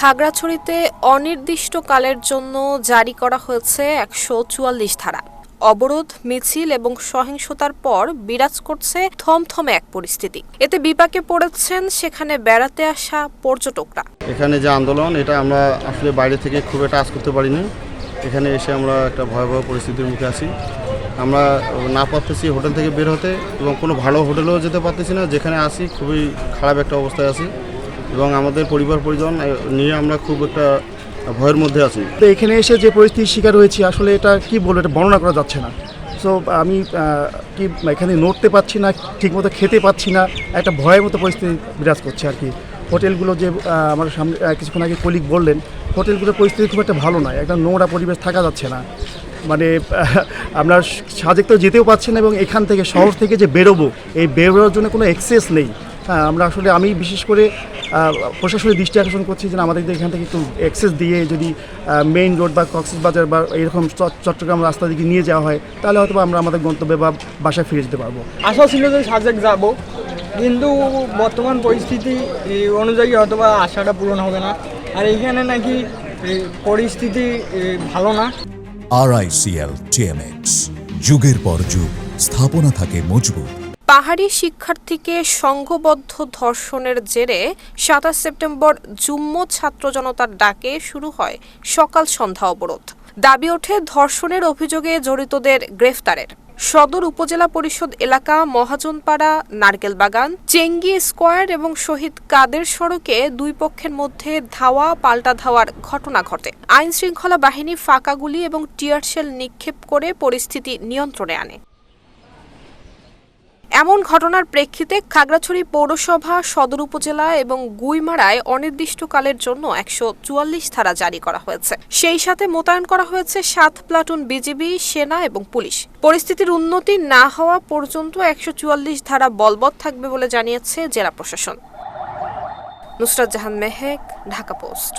খাগড়াছড়িতে অনির্দিষ্টকালের জন্য জারি করা হয়েছে একশো চুয়াল্লিশ ধারা। অবরোধ, মিছিল এবং সহিংসতার পর বিরাজ করছে থমথমে এক পরিস্থিতি। এতে বিপাকে পড়েছেন সেখানে বেড়াতে আসা পর্যটকরা। এখানে যে আন্দোলন, এটা আমরা আসলে বাইরে থেকে খুব একটা আজ করতে পারিনি। এখানে এসে আমরা একটা ভয়াবহ পরিস্থিতির মুখে আছি। আমরা না পারতেছি হোটেল থেকে বের হতে এবং কোনো ভালো হোটেলেও যেতে পারতেছি না। যেখানে আসি খুবই খারাপ একটা অবস্থায় আছি। এবং আমাদের পরিবার পরিজন নিয়ে আমরা খুব একটা ভয়ের মধ্যে আছি। তো এখানে এসে যে পরিস্থিতির শিকার হয়েছি, আসলে এটা কি বলব, এটা বর্ণনা করা যাচ্ছে না। সো আমি কি এখানে নড়তে পারছি না, ঠিকমতো খেতে পাচ্ছি না, একটা ভয়ের মতো পরিস্থিতি বিরাজ করছে আর কি। হোটেলগুলো যে আমার সামনে কিছুক্ষণ আগে কলিগ বললেন, হোটেলগুলোর পরিস্থিতি খুব একটা ভালো নয়, একটা নোংরা পরিবেশ থাকা যাচ্ছে না। মানে আমরা সাজেক তো যেতেও পারছি না এবং এখান থেকে শহর থেকে যে বেরোবো, এই বেরোনোর জন্য কোনো এক্সেস নেই। হ্যাঁ আমরা আসলে আমি বিশেষ করে প্রশাসনের দৃষ্টি আকর্ষণ করছি যে আমাদের এখান থেকে একটু অ্যাক্সেস দিয়ে যদি মেইন রোড বা কক্সেস বাজার বা এরকম চট- চট্টগ্রাম রাস্তা দিকে নিয়ে যাওয়া হয় তাহলে হয়তো বা আমরা আমাদের গন্তব্যে বা বাসায় ফিরে যেতে পারব। আশা ছিল যে সাজেক যাব কিন্তু বর্তমান পরিস্থিতি অনুযায়ী হয়তো বা আশাটা পূরণ হবে না। আর এইখানে নাকি পরিস্থিতি ভালো না। আরআইসিএল টিএমএক্স যুগের পর যুগ স্থাপনা থাকে মজবুত। পাহাড়ি শিক্ষার্থীকে সংঘবদ্ধ ধর্ষণের জেরে সাতাশ সেপ্টেম্বর যুম্ম ছাত্র জনতার ডাকে শুরু হয় সকাল সন্ধ্যা অবরোধ। দাবি ওঠে ধর্ষণের অভিযোগে জড়িতদের গ্রেফতারের। সদর উপজেলা পরিষদ এলাকা মহাজনপাড়া, নারকেলবাগান, চেঙ্গি স্কোয়ার এবং শহীদ কাদের সড়কে দুই পক্ষের মধ্যে ধাওয়া পাল্টা ধাওয়ার ঘটনা ঘটে। আইন শৃঙ্খলা বাহিনী ফাঁকাগুলি এবং টিয়ারশেল নিক্ষেপ করে পরিস্থিতি নিয়ন্ত্রণে আনে। এমন ঘটনার প্রেক্ষিতে খাগড়াছড়ি পৌরসভা, সদর উপজেলা এবং গুইমারায় অনির্দিষ্টকালের জন্য একশো চুয়াল্লিশ ধারা জারি করা হয়েছে। সেই সাথে মোতায়েন করা হয়েছে সাত প্লাটুন বিজিবি, সেনা এবং পুলিশ। পরিস্থিতির উন্নতি না হওয়া পর্যন্ত একশো চুয়াল্লিশ ধারা বলবৎ থাকবে বলে জানিয়েছে জেলা প্রশাসন। নুসরাত জাহান মেহেক, ঢাকা পোস্ট।